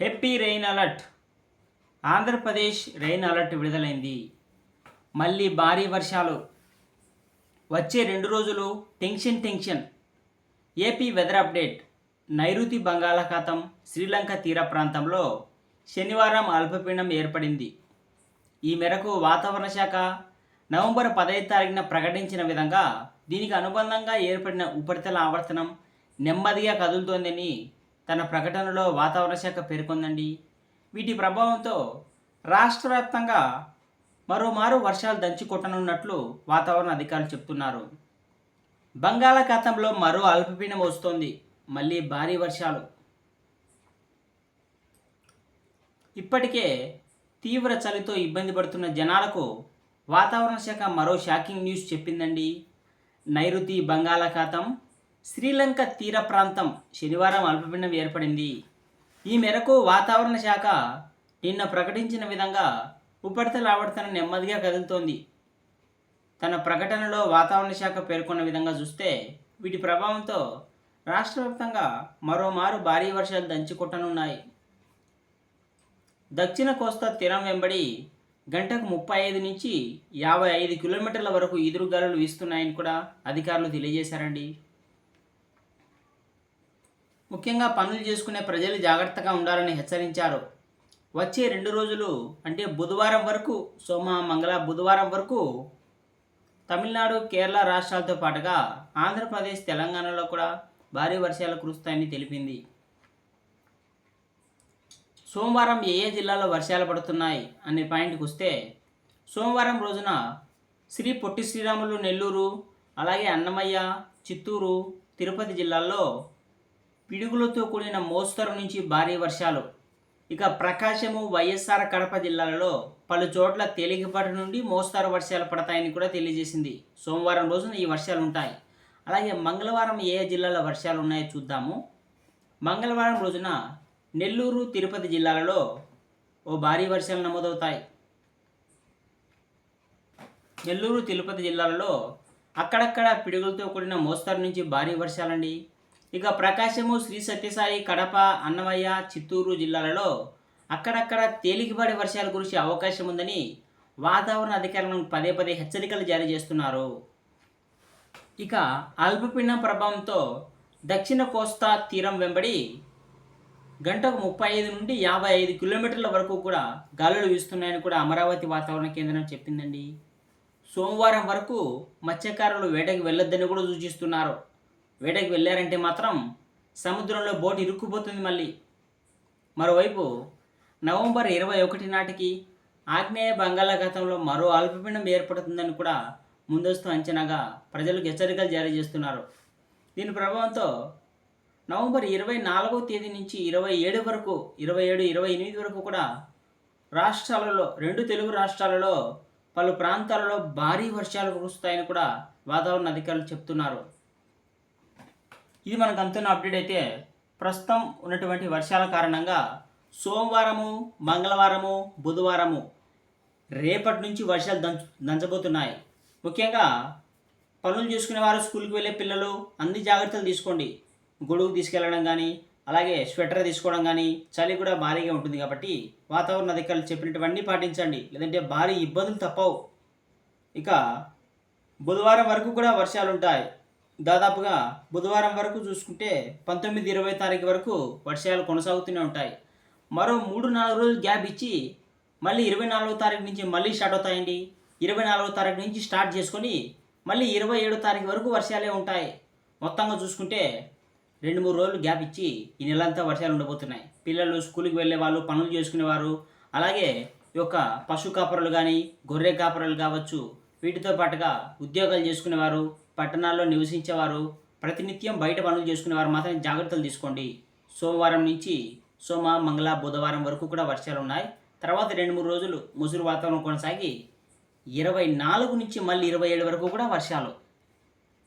Heavy rain alert Andhra Pradesh rain alert విడుదలైంది. మళ్ళీ భారీ వర్షాలు. వచ్చే రెండు రోజులు tension tension. A P weather update నైరుతి బంగాళాఖాతం శ్రీలంక తీర ప్రాంతంలో శనివారం అల్పపీడనం ఏర్పడింది. ఈ మేరకు వాతావరణ శాఖ నవంబర్ పదహైదు తారీఖున ప్రకటించిన విధంగా దీనికి అనుబంధంగా ఏర్పడిన ఉపరితల ఆవర్తనం నెమ్మదిగా కదులుతోందని తన ప్రకటనలో వాతావరణ శాఖ పేర్కొందండి. వీటి ప్రభావంతో రాష్ట్ర వ్యాప్తంగా మరోమారు వర్షాలు దంచి కొట్టనున్నట్లు వాతావరణ అధికారులు చెప్తున్నారు. బంగాళాఖాతంలో మరో అల్పపీడనం వస్తోంది. మళ్ళీ భారీ వర్షాలు. ఇప్పటికే తీవ్ర చలితో ఇబ్బంది పడుతున్న జనాలకు వాతావరణ శాఖ మరో షాకింగ్ న్యూస్ చెప్పిందండి. నైరుతి బంగాళాఖాతం శ్రీలంక తీర ప్రాంతం శనివారం అల్పపీడనం ఏర్పడింది. ఈ మేరకు వాతావరణ శాఖ నిన్న ప్రకటించిన విధంగా ఉపరితల ఆవర్తనం నెమ్మదిగా కదులుతోంది. తన ప్రకటనలో వాతావరణ శాఖ పేర్కొన్న విధంగా చూస్తే వీటి ప్రభావంతో రాష్ట్ర వ్యాప్తంగా మరోమారు భారీ వర్షాలు దంచుకొట్టనున్నాయి. దక్షిణ కోస్తా తీరం వెంబడి గంటకు ముప్పై ఐదు నుంచి యాభై ఐదు కిలోమీటర్ల వరకు ఈదురుగాలులు వీస్తున్నాయని కూడా అధికారులు తెలియజేశారండి. ముఖ్యంగా పనులు చేసుకునే ప్రజలు జాగ్రత్తగా ఉండాలని హెచ్చరించారు. వచ్చే రెండు రోజులు అంటే బుధవారం వరకు సోమ మంగళ బుధవారం వరకు తమిళనాడు కేరళ రాష్ట్రాలతో పాటుగా ఆంధ్రప్రదేశ్ తెలంగాణలో కూడా భారీ వర్షాలు కురుస్తాయని తెలిపింది. సోమవారం ఏ ఏ జిల్లాలో వర్షాలు పడుతున్నాయి అనే పాయింట్కి వస్తే సోమవారం రోజున శ్రీ పొట్టి శ్రీరాములు నెల్లూరు అలాగే అన్నమయ్య చిత్తూరు తిరుపతి జిల్లాల్లో పిడుగులతో కూడిన మోస్తరు నుంచి భారీ వర్షాలు. ఇక ప్రకాశము వైఎస్ఆర్ కడప జిల్లాలలో పలు చోట్ల తేలికపాటి నుండి మోస్తారు వర్షాలు పడతాయని కూడా తెలియజేసింది. సోమవారం రోజున ఈ వర్షాలు ఉంటాయి. అలాగే మంగళవారం ఏ ఏ జిల్లాలో వర్షాలు ఉన్నాయో చూద్దాము. మంగళవారం రోజున నెల్లూరు తిరుపతి జిల్లాలలో ఓ భారీ వర్షాలు నమోదవుతాయి. నెల్లూరు తిరుపతి జిల్లాలలో అక్కడక్కడ పిడుగులతో కూడిన మోస్తరు నుంచి భారీ వర్షాలండి. ఇక ప్రకాశము శ్రీ సత్యసాయి కడప అన్నమయ్య చిత్తూరు జిల్లాలలో అక్కడక్కడ తేలికపాటి వర్షాలు కురిసే అవకాశం ఉందని వాతావరణ అధికారులను పదే పదే హెచ్చరికలు జారీ చేస్తున్నారు. ఇక అల్పపీడనం ప్రభావంతో దక్షిణ కోస్తా తీరం వెంబడి గంటకు ముప్పై ఐదు నుండి యాభై ఐదు కిలోమీటర్ల వరకు కూడా గాలులు వీస్తున్నాయని కూడా అమరావతి వాతావరణ కేంద్రం చెప్పిందండి. సోమవారం వరకు మత్స్యకారులు వేటకి వెళ్ళొద్దని కూడా సూచిస్తున్నారు. వేటకి వెళ్ళారంటే మాత్రం సముద్రంలో బోట్ ఇరుక్కుపోతుంది మళ్ళీ. మరోవైపు నవంబర్ ఇరవై ఒకటి నాటికి ఆగ్నేయ బంగాళాఖాతంలో మరో అల్పపీడనం ఏర్పడుతుందని కూడా ముందస్తు అంచనాగా ప్రజలకు హెచ్చరికలు జారీ చేస్తున్నారు. దీని ప్రభావంతో నవంబర్ ఇరవై నాలుగవ తేదీ నుంచి ఇరవై ఏడు వరకు ఇరవై ఏడు ఇరవై ఎనిమిది వరకు కూడా రాష్ట్రాలలో రెండు తెలుగు రాష్ట్రాలలో పలు ప్రాంతాలలో భారీ వర్షాలు కురుస్తాయని కూడా వాతావరణ అధికారులు చెప్తున్నారు. ఇది మనకు అంతున్న అప్డేట్ అయితే ప్రస్తుతం ఉన్నటువంటి వర్షాల కారణంగా సోమవారము మంగళవారము బుధవారము రేపటి నుంచి వర్షాలు దంచు దంచబోతున్నాయి. ముఖ్యంగా పనులు చేసుకునే వారు స్కూల్కి వెళ్ళే పిల్లలు అన్ని జాగ్రత్తలు తీసుకోండి. గొడుగు తీసుకెళ్ళడం కానీ అలాగే స్వెటర్ తీసుకోవడం కానీ చలి కూడా భారీగా ఉంటుంది కాబట్టి వాతావరణ అధికారులు చెప్పినటువన్నీ పాటించండి. లేదంటే భారీ ఇబ్బందులు తప్పవు. ఇక బుధవారం వరకు కూడా వర్షాలు ఉంటాయి దాదాపుగా బుధవారం వరకు చూసుకుంటే పంతొమ్మిది ఇరవై తారీఖు వరకు వర్షాలు కొనసాగుతూనే ఉంటాయి. మరో మూడు నాలుగు రోజులు గ్యాప్ ఇచ్చి మళ్ళీ ఇరవై నాలుగో తారీఖు నుంచి మళ్ళీ స్టార్ట్ అవుతాయండి. ఇరవై నాలుగో తారీఖు నుంచి స్టార్ట్ చేసుకొని మళ్ళీ ఇరవై ఏడో తారీఖు వరకు వర్షాలే ఉంటాయి. మొత్తంగా చూసుకుంటే రెండు మూడు రోజులు గ్యాప్ ఇచ్చి ఈ నెలంతా వర్షాలు ఉండబోతున్నాయి. పిల్లలు స్కూల్కి వెళ్ళే వాళ్ళు పనులు చేసుకునేవారు. అలాగే ఈ యొక్క పశు కాపరులు కానీ గొర్రె కాపరులు కావచ్చు వీటితో పాటుగా ఉద్యోగాలు చేసుకునేవారు. పట్టణాల్లో నివసించేవారు ప్రతినిత్యం బయట పనులు చేసుకునేవారు మాత్రం జాగ్రత్తలు తీసుకోండి. సోమవారం నుంచి సోమ మంగళ బుధవారం వరకు కూడా వర్షాలు ఉన్నాయి. తర్వాత రెండు మూడు రోజులు ముసురు వాతావరణం కొనసాగి ఇరవై నాలుగు నుంచి మళ్ళీ ఇరవై ఏడు వరకు కూడా వర్షాలు.